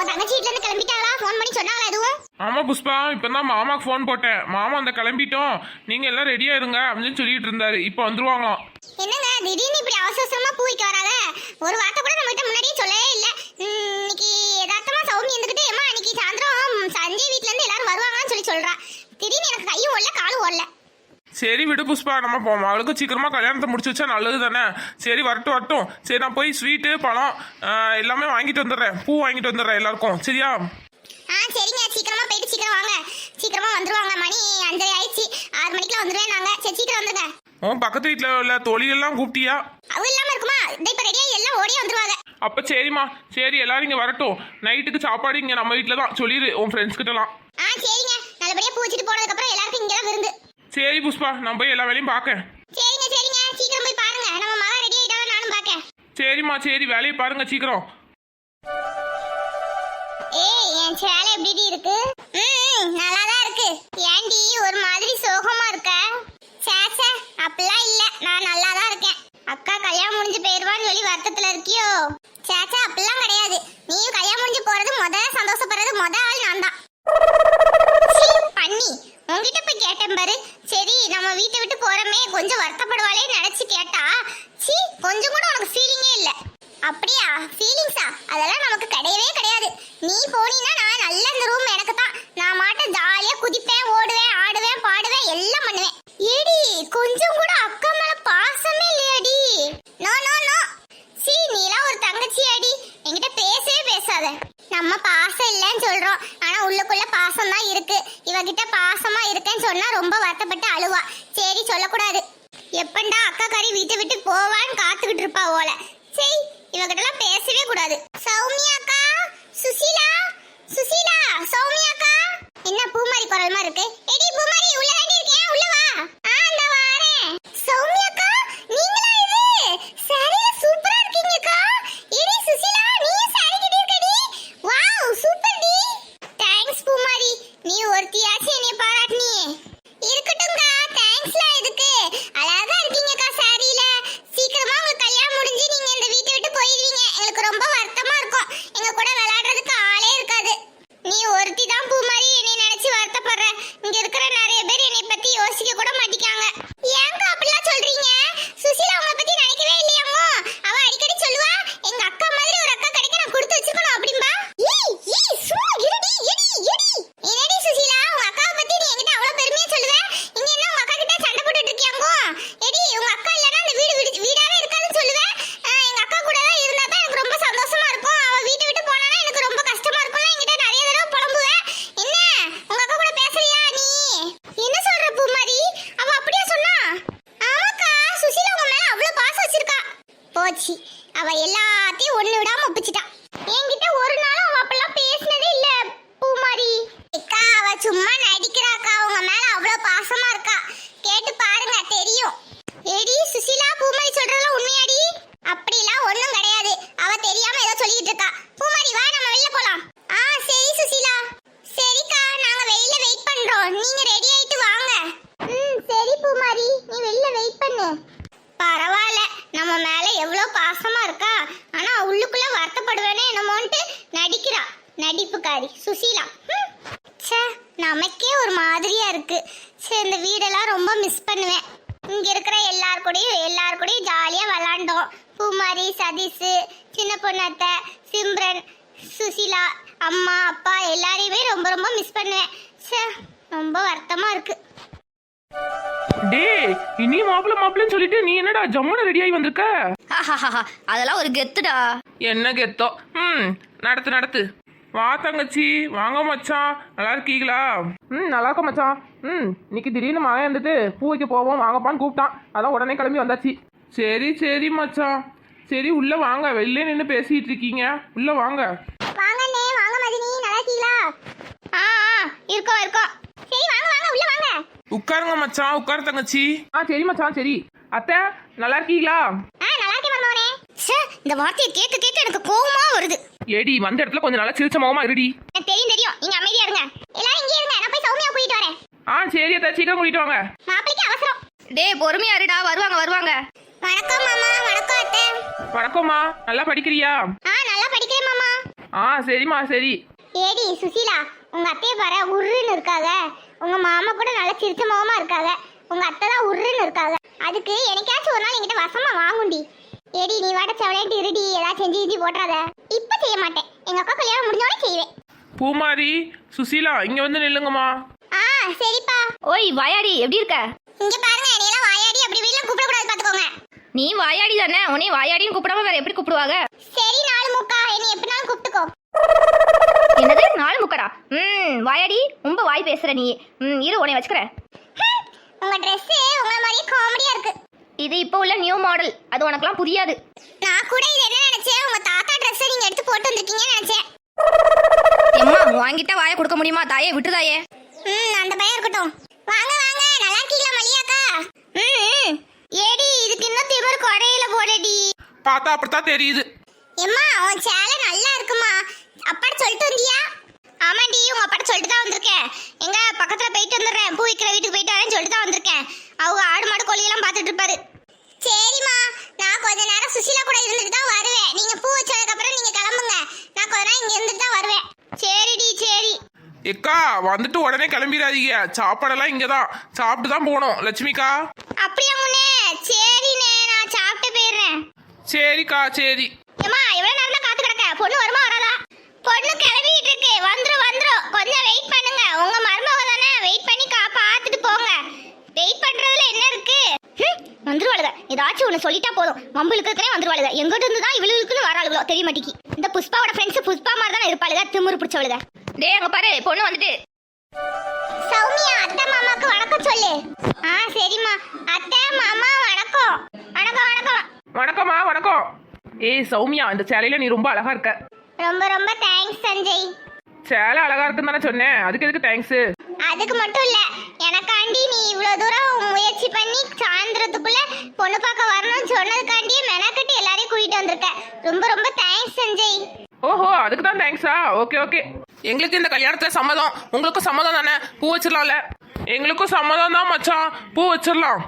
உங்க தங்கச்சி வீட்ல இருந்து கிளம்பிட்டாங்களா ஃபோன் பண்ணி சொன்னாங்களா எதுவும்? ஆமா புஷ்பா. இப்பதான் மாமாக்கு ஃபோன் போட்டேன். மாமா அந்த கிளம்பிட்டோம். நீங்க எல்லாம் ரெடியா இருங்க அப்படின்னு சொல்லிட்டு இருந்தாரு. இப்போ வந்துருவாங்களாம். என்னங்க திடீர்னு இப்படி அவசர அவசரமா பூ வைக்க வராங்க ஒரு வார்த்தை கூட நம்மகிட்ட முன்னாடியே சொல்லவே இல்ல ம், இன்னைக்கு யதார்த்தமா சௌமி இருந்துகிட்டு ஏமா இன்னைக்கு சாயந்தரம் சஞ்சய் வீட்ல இருந்து எல்லாரும் வருவாங்கன்னு சொல்லி சொல்றா திடீர்னு எனக்கு கையும் ஓடல காலும் ஓடல சரி விடு புஷ்பா நம்ம போவோம். அவளுக்கு சீக்கிரமா கல்யாணத்தை முடிச்சு வச்சா நல்லது தானே? சரி வரட்டும் வரட்டும். சரி நான் போய் ஸ்வீட்டு பழம் எல்லாமே வாங்கிட்டு வந்துடுறேன். பூ வாங்கிட்டு வந்துடுறேன் எல்லாருக்கும். சரியா? ஆ சரிங்க. சீக்கிரமா போயிட்டு சீக்கிரம் வாங்க. சீக்கிரமா வந்துருவாங்க மணி அஞ்சரை ஆயிடுச்சு. ஆறு மணிக்கெல்லாம் வந்துருவேன் நாங்க. சரி சீக்கிரம் வந்துருங்க. உன் பக்கத்து வீட்டில் உள்ள தொழிலெல்லாம் கூப்பிட்டியா? அவ இல்லாம இருக்குமா? இப்ப ரெடியா எல்லாம் ஓடி வந்துருவாங்க. அப்போ சரிம்மா. சரி எல்லாரும் இங்கே வரட்டும். நைட்டுக்கு சாப்பாடு இங்கே நம்ம வீட்டில் தான் சொல்லிடு உன் ஃப்ரெண்ட்ஸ் கிட்டலாம். ஆ சரிங்க. நல்லபடியா பூ வச்சுட்டு போனதுக்கு அப்புறம் எல்லாருக்கும் இங்க விருந்து. சரி புஷ்பா நான் போய் எல்லா வேலையும் பார்க்கேன் சரிங்க சரிங்க. சீக்கிரம் போய் பாருங்க. நம்ம மகா ரெடி ஆயிட்டாலும் நானும் பார்க்கேன் சரிம்மா சரி வேலையை பாருங்க சீக்கிரம். ஏய் என் சேலை எப்படி இருக்கு? ம் நல்லா தான் இருக்கு. ஏண்டி ஒரு மாதிரி சோகமா இருக்க? சேச்சே அப்படிலாம் இல்ல. நான் நல்லா தான் இருக்கேன். அக்கா கல்யாணம் முடிஞ்சு போயிருவான்னு சொல்லி வருத்தத்துல இருக்கியோ? சேச்சே அப்படிலாம் கிடையாது. நீயும் கல்யாணம் முடிஞ்சு போறது முத சந்தோஷப்படுறது முத ஆள் நான் தான் சீ, பண்ணி உன்கிட்ட போய் கேட்டேன் பாரு சரி நம்ம வீட்டை விட்டு போறமே கொஞ்சம் வருத்தப்படுவாளே நினைச்சு கேட்டா சீ கொஞ்சம் கூட உனக்கு ஃபீலிங்கே இல்ல. அப்படியா? ஃபீலிங்ஸா அதெல்லாம் நமக்கு கிடையவே கிடையாது. நீ போனீன்னா நான் நல்ல இந்த ரூம் எனக்கு தான். நான் மாட்ட ஜாலியா குதிப்பேன் ஓடுவேன் ஆடுவேன் பாடுவேன் எல்லாம் பண்ணுவேன். ஏடி கொஞ்சம் கூட அக்கா மேல பாசமே இல்லையாடி? No no no. சீ நீலாம் ஒரு தங்கச்சி அடி என்கிட்ட பேசவே பேசாத. நம்ம பாசம் இல்லைன்னு சொல்றோம். ஆனா உள்ளுக்குள்ள பாசம் தான் இருக்கு. இவகிட்ட பாசமா இருக்கேன்னு சொன்னா ரொம்ப வருத்தப்பட்டு அழுவா. சரி சொல்லக்கூடாது. எப்பண்டா அக்கா கறி வீட்டை விட்டு போவான்னு காத்துக்கிட்டு இருப்பா ஓல சரி இவகிட்டலாம் பேசவே கூடாது. சௌமியா அக்கா சுசீலா சுசீலா சௌமியா அக்கா. என்ன பூமாரி குரல் மாதிரி இருக்கு எடி பூமாரி உள்ள தாண்டி இருக்கேன் உள்ள வா ஆ அந்த வாரேன் சௌமியா அக்கா நீங்களா இது சாரில சூப்பரா இருக்கீங்க அக்கா எடி சுசீலா நீ சாரி கட்டிருக்கடி வாவ் சூப்பர் டி தேங்க்ஸ் பூமாரி நீ ஒருத்தியாச்சும் என்னை பாராட்டினியே. இருக்கட்டும்க்கா தேங்க்ஸ்ல இதுக்கு அழகா இருக்கீங்கக்கா சாரியில சீக்கிரமா உங்களுக்கு கல்யாணம் முடிஞ்சு நீங்க இந்த வீட்டை விட்டு போயிடுவீங்க. எங்களுக்கு ரொம்ப வருத்தமா இருக்கும். எங்க கூட விளையாடுறதுக்கு ஆளே இருக்காது. நீ ஒருத்தி தான் பூ மாதிரி என்னை நினைச்சு வருத்தப்படுற. இங்க இருக்கிற நிறைய பேர் என்னை பத்தி யோசிக்க கூட மாட்டிக்காங்க ஏங்க அப்படிலாம் சொல்றீங்க சுசீலா உங்களை பத்தி நினைக்கவே இல்லையாமோ அவ அடிக்கடி சொல்லுவா எங்க அக்கா மாதிரி ஒரு அக்கா கிடைக்க நான் கொடுத்து வச்சுக்கணும் அப்படிம்பா ஏய் ஏய் சும்மா இருடி எடி எடி என்னடி சுசீலா உங்க அக்காவை பத்தி நீ என்கிட்ட அவ்வளவு பெருமையா சொல்லுவ இங்க என்ன உங்க அக்கா கிட்ட சண்டை போட்டுட்டு இருக்கியாங்கோ எடி உங்க அக்கா இல்லனா அந்த வீடு விடு- வீடாவே இருக்காதுன்னு சொல்லுவேன் ஆஹ், எங்க அக்கா கூட தான் இருந்தா தான் எனக்கு ரொம்ப சந்தோஷமா இருக்கும் அவ வீட்டை விட்டு போனானா எனக்கு ரொம்ப கஷ்டமா இருக்கும்ல என்கிட்ட நிறைய தடவை புலம்புவேன் என்ன உங்க அக்கா கூட பேசுறியா நீ என்ன சொல்ற பூமாரி அவ அப்படியே சொன்னா ஆமாக்கா சுசீலா உங்க மேல அவ்வளவு பாசம் வச்சிருக்கா போச்சு அவ எல்லாத்தையும் ஒண்ணு விடாம ஒப்பிச்சிட்டா என்கிட்ட ஒரு நாளும் அவ அப்பெல்லாம் பேசினதே இல்ல பூமாரி அக்கா அவ சும்மா நடிக்கிறாக்கா உங்க மேல அவ்வளவு பாசமா இருக்கா கேட்டு பாருங்க தெரியும் ஏடி சுசீலா பூமாரி சொல்றதெல்லாம் உண்மையாடி அப்படிலாம் ஒண்ணும் கிடையாது அவ தெரியாம ஏதோ சொல்லிட்டு இருக்கா பூமாரி வா நம்ம வெளில போலாம் ஆ சரி சுசீலா சரிக்கா நாங்க வெளியில வெயிட் பண்றோம் நீங்க ரெடி ஆயிட்டு வாங்க ம் சரி பூமாரி நீ வெளில வெயிட் பண்ணு பரவாயில்ல நம்ம மேல எவ்வளோ பாசமா இருக்கா ஆனா உள்ளுக்குள்ள வருத்தப்படுவேனே என்னமோன்ட்டு நடிக்கிறா நடிப்புக்காரி சுசீலா. ச்சே நமக்கே ஒரு மாதிரியா இருக்கு. சரி இந்த வீடெல்லாம் ரொம்ப மிஸ் பண்ணுவேன். இங்க இருக்கிற எல்லார் கூடயும் எல்லார் கூடயும் ஜாலியா விளாண்டோம். பூமாரி சதீஷ் சின்ன பொண்ணத்தை சிம்ரன் சுசீலா அம்மா அப்பா எல்லாரையுமே ரொம்ப ரொம்ப மிஸ் பண்ணுவேன். ச்சே ரொம்ப வருத்தமா இருக்கு. டேய் இனி மாப்பிள்ள மாப்பிள்ளன்னு சொல்லிட்டு நீ என்னடா ஜம்முன்னு ரெடி ஆகி வந்திருக்க? அதெல்லாம் ஒரு கெத்துடா. என்ன கெத்தோ? ம் நடத்து நடத்து. வா தங்கச்சி. வாங்க மச்சான் நல்லா இருக்கீங்களா? ம் நல்லா இருக்கோம் மச்சான் ம் இன்னைக்கு திடீர்னு மகன் வந்துட்டு பூ வைக்க போவோம் வாங்கப்பான்னு கூப்பிட்டான். அதான் உடனே கிளம்பி வந்தாச்சு. சரி சரி மச்சான் சரி உள்ள வாங்க. வெளியே நின்று பேசிட்டு இருக்கீங்க. உள்ள வாங்க. வாங்கண்ணே வாங்க மதினி. நல்லா இருக்கீங்களா? ஆ ஆ இருக்கோம் இருக்கோம். சரி வாங்க வாங்க உள்ள வாங்க. உட்காருங்க மச்சான் உட்காரு தங்கச்சி. ஆ சரி மச்சான் சரி. அத்தை நல்லா இருக்கீங்களா? ச்சே இந்த வார்த்தையை கேட்க கேட்க எனக்கு கோவமா வருது. ஏடி வந்த இடத்துல கொஞ்சம் நல்லா சிரிச்ச முகமா இருடி. எனக்கு தெரியும் தெரியும். நீங்க அமைதியா இருங்க. எல்லாரும் இங்கே இருங்க நான் போய் சௌமியா கூட்டிட்டு வரேன். ஆ சரி அத்தை சீக்கிரம் கூட்டிட்டு வாங்க. மாப்பிளைக்கு அவசரம். டேய் பொறுமையா இருடா வருவாங்க வருவாங்க. வணக்கம் மாமா. வணக்கம் அத்தை. வணக்கம்மா நல்லா படிக்கிறியா? ஆ நல்லா படிக்கிறேன் மாமா. ஆ சரிம்மா சரி. ஏடி சுசீலா உங்க அத்தையை பாரு உருன்னு இருக்காங்க. உங்க மாமா கூட நல்ல சிரிச்ச முகமா இருக்காங்க. உங்க அத்தை தான் உருன்னு இருக்காங்க. அதுக்கு எனக்காச்சும் ஒரு நாள் என்கிட்ட வசமா வாங்குண்டி. ஏடி நீ வாட செவலேட்டு இருடி ஏதாவது செஞ்சு கிஞ்சி போட்டுறாத. இப்ப செய்ய மாட்டேன். எங்க அக்கா கல்யாணம் முடிஞ்சோடனே செய்வேன். பூமாரி சுசீலா இங்க வந்து நில்லுங்கம்மா. ஆ சரிப்பா. ஓய் வாயாடி எப்படி இருக்க? இங்க பாருங்க என்னையெல்லாம் வாயாடி அப்படி வீட்ல கூப்பிடக்கூடாது பாத்துக்கோங்க. நீ வாயாடி தானே? உன்னை வாயாடின்னு கூப்பிடாம வேற எப்படி கூப்பிடுவாங்க? சரி நாலு முக்கா. என்னை எப்படினாலும் கூப்பிட்டுக்கோ. என்னது? நாலு முக்கடா? ம் வாயாடி ரொம்ப வாய் பேசுற நீ. ம் இரு உன்னை வச்சுக்கிறேன். உங்க Dress உங்கள மாதிரியே காமெடியா இருக்கு. இது இப்போ உள்ள நியூ மாடல் அது உனக்கெல்லாம் புரியாது. நான் கூட இது என்ன நினைச்சேன்? உங்க தாத்தா Dress நீங்க எடுத்து போட்டு வந்திருக்கீங்கன்னு நினைச்சேன். எம்மா வாங்கிட்ட வாயை கொடுக்க முடியுமா? தாயே விட்டு தாயே. ம் அந்த பையன் இருக்கட்டும். வாங்க வாங்க நல்லா இருக்கீங்களா மலியாக்கா ம் ம். ஏடி இதுக்கு இன்னும் திமிர் குறையில போடடி. பார்த்தா அப்படித்தான் தெரியுது. எம்மா உன் சேலை நல்லா இருக்குமா? அப்பாட்ட சொல்லிட்டு வந்தியா? ஆமாண்டி உங்க அப்பாட்ட சொல்லிட்டு தான் வந்திருக்கேன். எங்க பக்கத்துல போயிட்டு வந்துடுறேன். பூ விற்கிற வீட்டுக்கு போயிட்டு வரேன்னு சொல்லிட்டு தான் வந்திருக்கேன். அவங்க ஆடு மாடு கோழியெல்லாம் பார்த்துட்டு இருப்பாரு. சரிம்மா. நான் கொஞ்ச நேரம் சுஷீலா கூட இருந்துட்டு தான் வருவேன். நீங்க பூ வச்சதுக்கு அப்புறம் நீங்க கிளம்புங்க. நான் கொஞ்ச நேரம் இங்க இருந்துட்டு தான் வருவேன். சரிடி சரி. எக்கா வந்துட்டு உடனே கிளம்பிடாதீங்க. சாப்பாடெல்லாம் இங்கே தான் சாப்பிட்டு தான் போகணும் லட்சுமிக்கா. அப்படியா முன்னே? சரிண்ணே நான் சாப்பிட்டு போயிடுறேன். சரிக்கா சரி. ஏம்மா எவ்வளவு நேரம் காத்து கிடக்க? பொண்ணு வருமா வராதா பொண்ணு கிளம்பிட்டு இருக்கு வந்துரும் வந்துரும் கொஞ்சம் வெயிட் பண்ணுங்க உங்க மருமக தானே வெயிட் பண்ணி கா பார்த்துட்டு போங்க வெயிட் பண்றதுல என்ன இருக்கு ஹம், வந்துருவாளுக ஏதாச்சும் ஒன்று சொல்லிட்டா போதும். மம்புளுக்கு இருக்கிறே வந்துருவாளுக. எங்கிட்ட இருந்து தான் இவளுக்குன்னு வராளுகளோ தெரிய மாட்டேங்கி. இந்த புஷ்பாவோட ஃப்ரெண்ட்ஸ் புஷ்பா மாதிரி தானே இருப்பாளுக? திமிரு பிடிச்சவளுக. டேய் அங்க பாரு பொண்ணு வந்துட்டு. சௌமியா அத்தை மாமாக்கு வணக்கம் சொல்லு. ஆ சரிம்மா. அத்தை மாமா வணக்கம். வணக்கம் வணக்கம். வணக்கம்மா வணக்கம். ஏய் சௌமியா இந்த சேலையில நீ ரொம்ப அழகா இருக்க. ரொம்ப ரொம்ப தேங்க்ஸ் சஞ்சய். சேலை அழகா இருக்குன்னு தானே சொன்னேன். அதுக்கு எதுக்கு தேங்க்ஸ் அதுக்கு மட்டும் இல்ல. எனக்காண்டி நீ இவ்வளவு தூரம் முயற்சி பண்ணி சாயந்தரத்துக்குள்ள பொண்ணு பார்க்க வரணும்னு சொன்னதுக்காண்டியே மெனக்கட்டி எல்லாரையும் கூட்டிட்டு வந்திருக்க. ரொம்ப ரொம்ப தேங்க்ஸ் சஞ்சய். ஓஹோ அதுக்கு தான் தேங்க்ஸா ஓகே ஓகே. எங்களுக்கு இந்த கல்யாணத்துல சம்மதம். உங்களுக்கும் சம்மதம் தானே? பூ வச்சிடலாம்ல. எங்களுக்கும் சம்மதம் தான் மச்சான். பூ வச்சிடலாம்.